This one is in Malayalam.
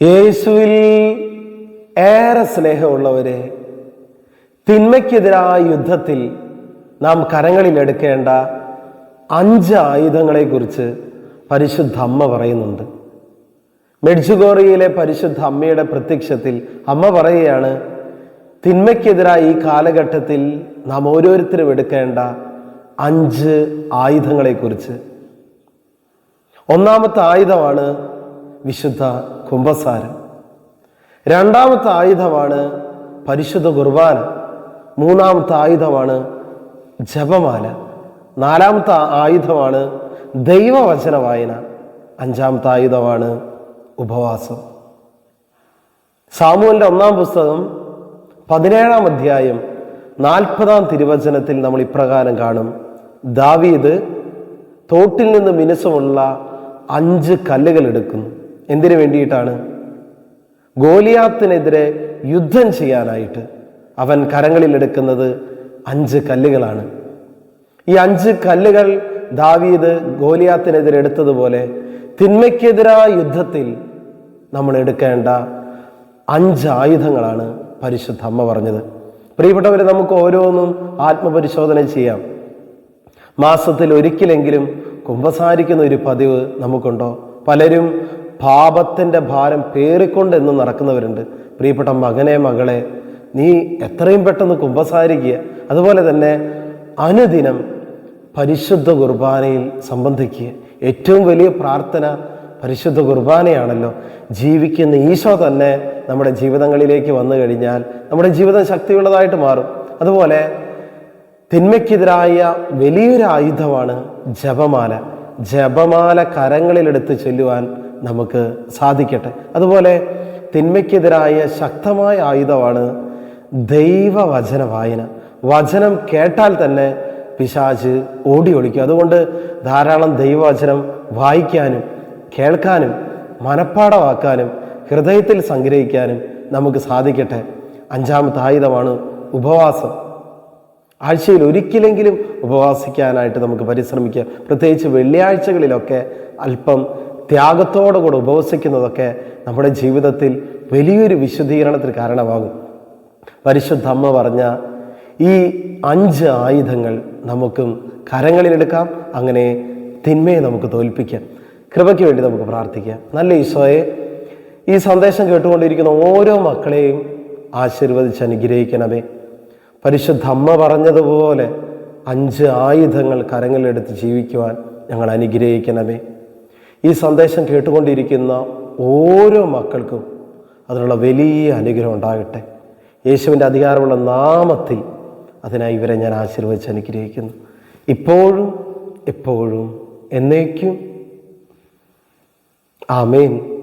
യേശുവിൽ ഏറെ സ്നേഹമുള്ളവരെ തിന്മയ്ക്കെതിരായ യുദ്ധത്തിൽ നാം കരങ്ങളിൽ എടുക്കേണ്ട അഞ്ച് ആയുധങ്ങളെക്കുറിച്ച് പരിശുദ്ധ അമ്മ പറയുന്നുണ്ട്. മെഡ്ജുഗോറിയയിലെ പരിശുദ്ധ അമ്മയുടെ പ്രത്യക്ഷത്തിൽ അമ്മ പറയുകയാണ് തിന്മയ്ക്കെതിരായ ഈ കാലഘട്ടത്തിൽ നാം ഓരോരുത്തരും എടുക്കേണ്ട അഞ്ച് ആയുധങ്ങളെക്കുറിച്ച്. ഒന്നാമത്തെ ആയുധമാണ് വിശുദ്ധ കുംഭസാരം. രണ്ടാമത്തെ ആയുധമാണ് പരിശുദ്ധ കുർബാന. മൂന്നാമത്തെ ആയുധമാണ് ജപമാല. നാലാമത്തെ ആയുധമാണ് ദൈവവചന വായന. അഞ്ചാമത്തെ ആയുധമാണ് ഉപവാസം. സാമുവിന്റെ ഒന്നാം പുസ്തകം പതിനേഴാം അധ്യായം നാൽപ്പതാം തിരുവചനത്തിൽ നമ്മൾ ഇപ്രകാരം കാണും. ദാവീദ് തോട്ടിൽ നിന്ന് മിനുസമുള്ള അഞ്ച് കല്ലുകൾ എടുക്കുന്നു. എന്തിനു വേണ്ടിയിട്ടാണ്? ഗോലിയാത്തിനെതിരെ യുദ്ധം ചെയ്യാനായിട്ട് അവൻ കരങ്ങളിൽ എടുക്കുന്നത് അഞ്ച് കല്ലുകളാണ്. ഈ അഞ്ച് കല്ലുകൾ ദാവീദ് ഗോലിയാത്തിനെതിരെ എടുത്തതുപോലെ തിന്മയ്ക്കെതിരായ യുദ്ധത്തിൽ നമ്മൾ എടുക്കേണ്ട അഞ്ച് ആയുധങ്ങളാണ് പരിശുദ്ധ അമ്മ പറഞ്ഞത്. പ്രിയപ്പെട്ടവരെ നമുക്ക് ഓരോന്നും ആത്മപരിശോധന ചെയ്യാം. മാസത്തിൽ ഒരിക്കലെങ്കിലും കുമ്പസാരിക്കുന്ന ഒരു പതിവ് നമുക്കുണ്ടോ? പലരും പാപത്തിന്റെ ഭാരം പേറിക്കൊണ്ട് എന്ന് നടക്കുന്നവരുണ്ട്. പ്രിയപ്പെട്ട മകനെ മകളെ നീ എത്രയും പെട്ടെന്ന് കുമ്പസാരിക്കുക. അതുപോലെ തന്നെ അനുദിനം പരിശുദ്ധ കുർബാനയിൽ സംബന്ധിക്കുക. ഏറ്റവും വലിയ പ്രാർത്ഥന പരിശുദ്ധ കുർബാനയാണല്ലോ. ജീവിക്കുന്ന ഈശോ തന്നെ നമ്മുടെ ജീവിതങ്ങളിലേക്ക് വന്നു കഴിഞ്ഞാൽ നമ്മുടെ ജീവിതം ശക്തിയുള്ളതായിട്ട് മാറും. അതുപോലെ തിന്മയ്ക്കെതിരായ വലിയൊരു ആയുധമാണ് ജപമാല. ജപമാല കരങ്ങളിലെടുത്ത് ചൊല്ലുവാൻ നമുക്ക് സാധിക്കട്ടെ. അതുപോലെ തിന്മയ്ക്കെതിരായ ശക്തമായ ആയുധമാണ് ദൈവവചന വായന വചനം കേട്ടാൽ തന്നെ പിശാച് ഓടി ഒളിക്കും. അതുകൊണ്ട് ധാരാളം ദൈവവചനം വായിക്കാനും കേൾക്കാനും മനഃപ്പാടമാക്കാനും ഹൃദയത്തിൽ സംഗ്രഹിക്കാനും നമുക്ക് സാധിക്കട്ടെ. അഞ്ചാമത്തെ ആയുധമാണ് ഉപവാസം. ആഴ്ചയിൽ ഒരിക്കലെങ്കിലും ഉപവാസിക്കാനായിട്ട് നമുക്ക് പരിശ്രമിക്കാം. പ്രത്യേകിച്ച് വെള്ളിയാഴ്ചകളിലൊക്കെ അല്പം ത്യാഗത്തോടു കൂടെ ഉപവസിക്കുന്നതൊക്കെ നമ്മുടെ ജീവിതത്തിൽ വലിയൊരു വിശുദ്ധീകരണത്തിന് കാരണമാകും. പരിശുദ്ധ അമ്മ പറഞ്ഞ ഈ അഞ്ച് ആയുധങ്ങൾ നമുക്കും കരങ്ങളിലെടുക്കാം അങ്ങനെ തിന്മയെ നമുക്ക് തോൽപ്പിക്കാം. കൃപയ്ക്ക് വേണ്ടി നമുക്ക് പ്രാർത്ഥിക്കാം. നല്ല ഈശോയെ ഈ സന്ദേശം കേട്ടുകൊണ്ടിരിക്കുന്ന ഓരോ മക്കളെയും ആശീർവദിച്ച് അനുഗ്രഹിക്കണമേ. പരിശുദ്ധ അമ്മ പറഞ്ഞതുപോലെ അഞ്ച് ആയുധങ്ങൾ കരങ്ങളിലെടുത്ത് ജീവിക്കുവാൻ ഞങ്ങൾ അനുഗ്രഹിക്കണമേ. ഈ സന്ദേശം കേട്ടുകൊണ്ടിരിക്കുന്ന ഓരോ മക്കൾക്കും അതിനുള്ള വലിയ അനുഗ്രഹം ഉണ്ടാകട്ടെ. യേശുവിന്റെ അധികാരമുള്ള നാമത്തിൽ അതിനായി ഇവരെ ഞാൻ ആശീർവദിച്ച് അനുഗ്രഹിക്കുന്നു. ഇപ്പോഴും എപ്പോഴും എന്നേക്കും. ആമേൻ.